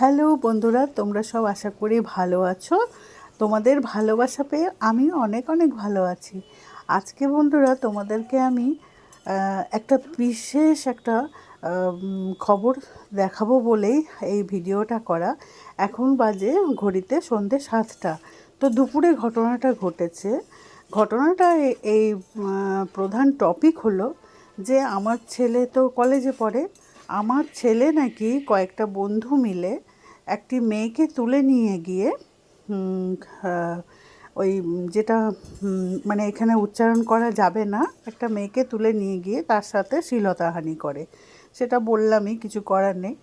Hello বন্ধুরা, তোমরা সব আশা করি ভালো আছো। তোমাদের ভালোবাসা পেয়ে আমিও অনেক অনেক ভালো আছি। আজকে বন্ধুরা, তোমাদেরকে আমি একটা বিশেষ একটা খবর দেখাবো বলেই এই ভিডিওটা করা। এখন বাজে ঘড়িতে সন্ধে সাতটা। তো দুপুরে ঘটনাটা ঘটেছে। ঘটনাটা এই প্রধান টপিক হলো যে, আমার ছেলে তো কলেজে পড়ে আমার ছেলে নাকি কয়েকটা বন্ধু মিলে একটি মেয়েকে তুলে নিয়ে গিয়ে ওই যেটা মানে এখানে উচ্চারণ করা যাবে না, একটা মেয়েকে তুলে নিয়ে গিয়ে তার সাথে শ্লীলতাহানি করে। সেটা বললামই, কিছু করার নেই।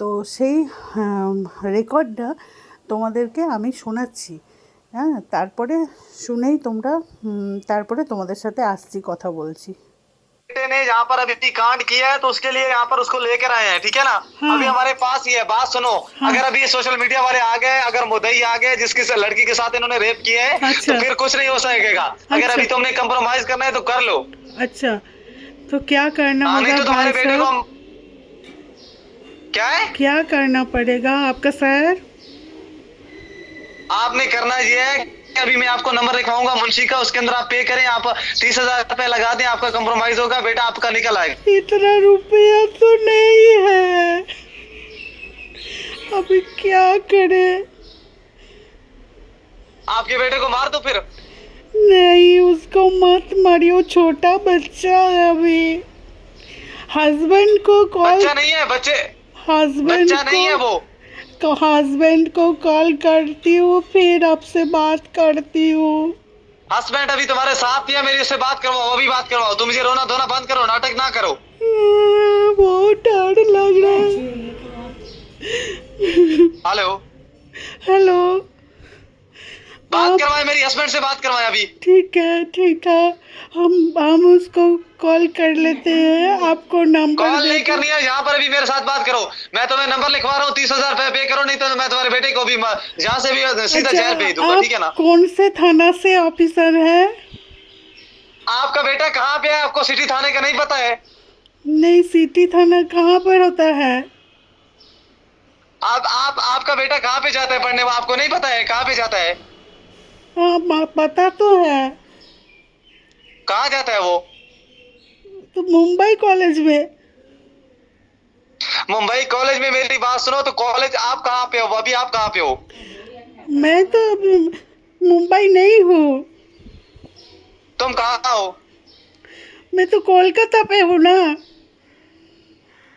তো সেই রেকর্ডটা তোমাদেরকে আমি শোনাচ্ছি। হ্যাঁ তারপরে শুনেই তোমরা তারপরে তোমাদের সাথে আসছি, কথা বলছি। बेटे ने यहाँ पर अभी कांड किया है तो उसके लिए यहाँ पर उसको लेकर आए हैं ठीक है ना? हाँ। अभी हमारे पास ही है बात सुनो। अगर अभी सोशल मीडिया वाले आ गए अगर मुदई आ गए जिसकी से लड़की के साथ इन्होंने रेप किया है अच्छा। तो फिर कुछ नहीं हो सकेगा। अगर अच्छा। अभी तुमने कंप्रोमाइज करना है तो कर लो। अच्छा। तो क्या करना हाँ होगा तो तुम्हारे बेटे को क्या है? क्या करना पड़ेगा आपका सर? आपने करना ये है अभी मैं आपको नंबर लिखवाऊँगा मुंशी का उसके अंदर आप पे करें आप तीस हज़ार रुपए लगा दें आपका कंप्रोमाइज होगा बेटा आपका निकल आएगा। इतना रुपया तो नहीं है। अभी क्या करे? आपके बेटे को मार दो फिर। नहीं उसको मत मारियो छोटा बच्चा है अभी। हस्बैंड को कॉल बच्चा नहीं है बच्चे। हस्बैंड बच्चा नहीं है वो। तो हस्बैंड को कॉल करती हूँ फिर आपसे बात करती हूँ। हस्बैंड अभी तुम्हारे साथ ही है मेरी उससे बात करवाओ अभी बात करवाओ। तुम मुझे रोना धोना बंद करो नाटक ना करो। बहुत डर लग रहा है। हेलो हेलो बात करवाए मेरी हस्बैंड से बात करवाए अभी। ठीक है ठीक है। हम हम उसको कॉल कर लेते हैं। आपको नंबर कॉल नहीं करनी है यहाँ पर अभी मेरे साथ बात करो। मैं तुम्हें नंबर लिखवा रहा हूँ तीस हज़ार रुपए पे करो नहीं तो मैं तुम्हारे बेटे को भी जहाँ से भी सीधा जेल भेज दूँगा ठीक है ना? कौन से थाना से ऑफिसर है? आपका बेटा कहाँ पे है? आपको सिटी थाने का नहीं पता है? नहीं सिटी थाना कहाँ पर होता है? आप आप आपका बेटा कहाँ पे जाता है पढ़ने? आपको नहीं पता है कहाँ पे जाता है? हाँ पता तो है। कहाँ जाता है वो? तो मुंबई कॉलेज में। मुंबई कॉलेज में मेरी बात सुनो तो कॉलेज आप कहाँ पे हो? अभी आप कहाँ पे हो? मैं तो मुंबई नहीं हूँ। तुम कहाँ हो? मैं तो कोलकाता पे हूँ ना।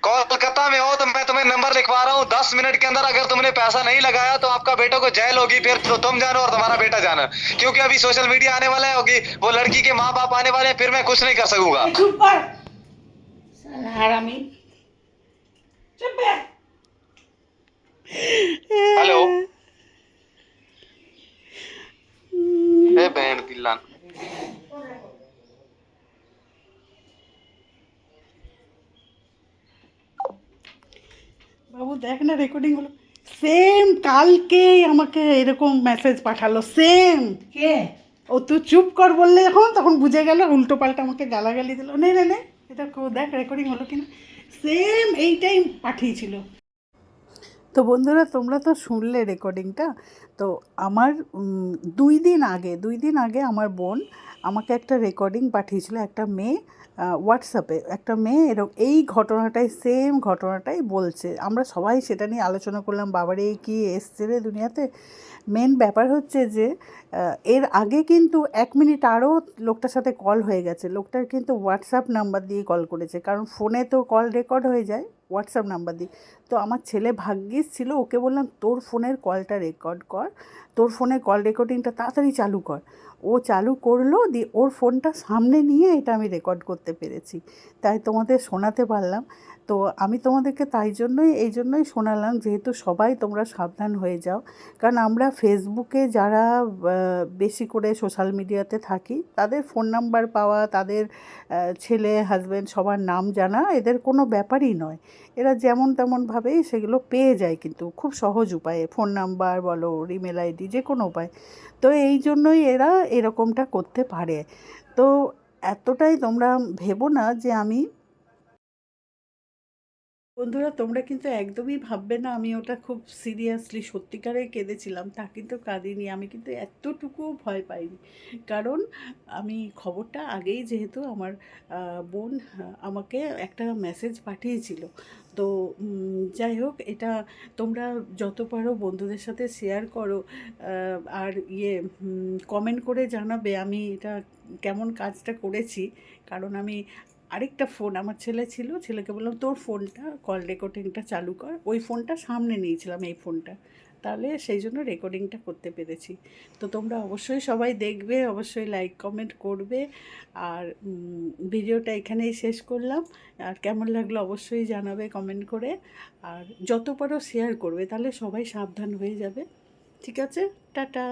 कोलकाता में हो तो मैं तुम्हें नंबर लिखवा रहा हूँ। दस मिनट के अंदर अगर तुमने पैसा नहीं लगाया तो आपका बेटा को जेल होगी फिर तो तुम जानो और तुम्हारा बेटा जाना। क्योंकि अभी सोशल मीडिया आने वाला है होगी वो लड़की के माँ बाप आने वाले हैं फिर मैं कुछ नहीं कर सकूँगा। हेलो। बहन दिलाना বাবু দেখ না রেকর্ডিং হলো সেম কালকেই আমাকে এরকম মেসেজ পাঠালো সেম কে? ও তুই চুপ কর বললে যখন তখন বুঝে গেল উল্টো পাল্টা আমাকে গালাগালি দিল। নে নে নে এটা কো- দেখ রেকর্ডিং হলো কিনা। সেম এইটাই পাঠিয়েছিল। তো বন্ধুরা তোমরা তো শুনলে রেকর্ডিংটা তো আমার দুই দিন আগে, দুই দিন আগে আমার বোন আমাকে একটা রেকর্ডিং পাঠিয়েছিল একটা মেয়ে হোয়াটসঅ্যাপে একটা মেয়ে এরকম এই ঘটনাটাই সেম ঘটনাটাই বলছে। আমরা সবাই সেটা নিয়ে আলোচনা করলাম, বাবারে এই কি এসছে রে দুনিয়াতে? মেন ব্যাপার হচ্ছে যে এর আগে কিন্তু এক মিনিট আরও লোকটার সাথে কল হয়ে গেছে। লোকটার কিন্তু হোয়াটসঅ্যাপ নাম্বার দিয়ে কল করেছে, কারণ ফোনে তো কল রেকর্ড হয়ে যায় হোয়াটসঅ্যাপ নাম্বার দিয়ে। তো আমার ছেলে ভাগ্যিস ছিল, ওকে বললাম, তোর ফোনের কলটা রেকর্ড কর। তোর ফোনে কল রেকর্ডিংটা তাড়াতাড়ি চালু কর। ও চালু করল, দিয়ে ওর ফোনটা সামনে নিয়ে এটা আমি রেকর্ড করতে পেরেছি। তাই তোমাদের শোনাতে পারলাম। তো আমি তোমাদেরকে তাই জন্যই, এই জন্যই শোনালাম, যেহেতু সবাই তোমরা সাবধান হয়ে যাও। কারণ আমরা ফেসবুকে যারা বেশি করে সোশ্যাল মিডিয়াতে থাকি, তাদের ফোন নাম্বার পাওয়া, তাদের ছেলে হাজব্যান্ড সবার নাম জানা, এদের কোনো ব্যাপারই নয়। এরা যেমন তেমনভাবেই সেগুলো পেয়ে যায় কিন্তু, খুব সহজ উপায়ে। ফোন নাম্বার বলো ইমেল আইডি যে কোনো উপায়। তো এই জন্যই এরা এরকমটা করতে পারে। তো এতটাই তোমরা ভেবো না যে আমি বন্ধুরা, তোমরা কিন্তু একদমই ভাববে না আমি ওটা খুব সিরিয়াসলি সত্যিকারে কেঁদেছিলাম, তা কিন্তু কাঁদিনি। আমি কিন্তু এতটুকুও ভয় পাইনি। কারণ আমি খবরটা আগেই যেহেতু আমার বোন আমাকে একটা মেসেজ পাঠিয়েছিল। তো যাই হোক, এটা তোমরা যত পারো বন্ধুদের সাথে শেয়ার করো আর ইয়ে কমেন্ট করে জানাবে আমি এটা কেমন কাজটা করেছি। কারণ আমি আরেকটা ফোন, আমার ছেলে ছিল, ছেলেকে বললাম, তোর ফোনটা কল রেকর্ডিংটা চালু কর। ওই ফোনটা সামনে নিয়েছিলাম, এই ফোনটা। তাহলে সেই জন্য রেকর্ডিংটা করতে পেরেছি। তো তোমরা অবশ্যই সবাই দেখবে, অবশ্যই লাইক কমেন্ট করবে। আর ভিডিওটা এখানেই শেষ করলাম। আর কেমন লাগল অবশ্যই জানাবে কমেন্ট করে। আর যত পারো শেয়ার করবে, তাহলে সবাই সাবধান হয়ে যাবে। ঠিক আছে? টাটা!